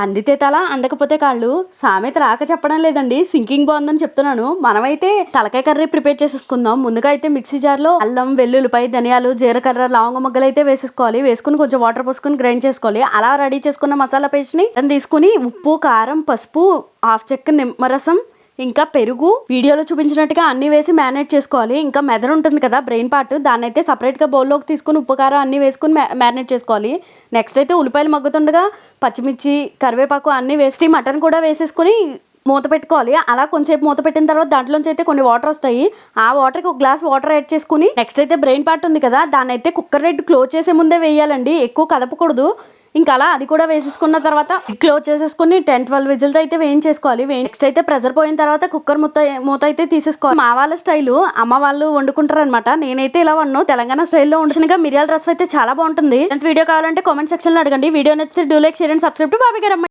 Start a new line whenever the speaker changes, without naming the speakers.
అందితే తల అందకపోతే కాళ్ళు. సామెత రాక చెప్పడం లేదండి. సింకింగ్ బాగుందని చెప్తున్నాను. మనమైతే తలకాయ కర్రీ ప్రిపేర్ చేసేసుకుందాం. ముందుగా అయితే మిక్సీ జార్లో అల్లం వెల్లుల్లిపై ధనియాలు జీలకర్ర లవంగ ముగ్గలు అయితే వేసేసుకోవాలి. వేసుకుని కొంచెం వాటర్ పోసుకుని గ్రైండ్ చేసుకోవాలి. అలా రెడీ చేసుకున్న మసాలా పేస్ట్ని తీసుకుని ఉప్పు కారం పసుపు హాఫ్ చెక్క నిమ్మరసం ఇంకా పెరుగు వీడియోలో చూపించినట్టుగా అన్ని వేసి మ్యారినేట్ చేసుకోవాలి. ఇంకా మెదడు ఉంటుంది కదా బ్రెయిన్ పార్ట్. దాన్ని అయితే సపరేట్గా బౌల్లోకి తీసుకుని ఉప్పు కారం అన్ని వేసుకుని మ్యారినేట్ చేసుకోవాలి. నెక్స్ట్ అయితే ఉల్లిపాయలు మగ్గుతుండగా పచ్చిమిర్చి కరివేపాకు అన్నీ వేసి మటన్ కూడా వేసేసుకుని మూత పెట్టుకోవాలి. అలా కొంచెంసేపు మూత పెట్టిన తర్వాత దాంట్లోంచి అయితే కొన్ని వాటర్ వస్తాయి. ఆ వాటర్కి ఒక గ్లాస్ వాటర్ యాడ్ చేసుకుని నెక్స్ట్ అయితే బ్రెయిన్ పార్ట్ ఉంది కదా దాన్ని అయితే కుక్కర్ రెడ్ క్లోజ్ చేసే ముందే వేయాలండి. ఎక్కువ కదపకూడదు. ఇంకా అలా అది కూడా వేసేసుకున్న తర్వాత క్లోజ్ చేసేసుకుని టెన్ ట్వెల్వ్ విజిల్తో అయితే వేయించేసుకోవాలి. నెక్స్ట్ అయితే ప్రెజర్ పోయిన తర్వాత కుక్కర్ మూత మూత అయితే తీసేసుకోవాలి. మా వాళ్ళ స్టైల్ అమ్మ వాళ్ళు వండుకుంటారు అనమాట నేనైతే ఇలా వండు తెలంగాణ స్టైల్లో వండుతున్నగా మిరియాల రసం అయితే చాలా బాగుంటుంది. వీడియో కావాలంటే కామెంట్ సెక్షన్లో అడగండి. వీడియో నచ్చితే do like share and subscribe to Bobby garu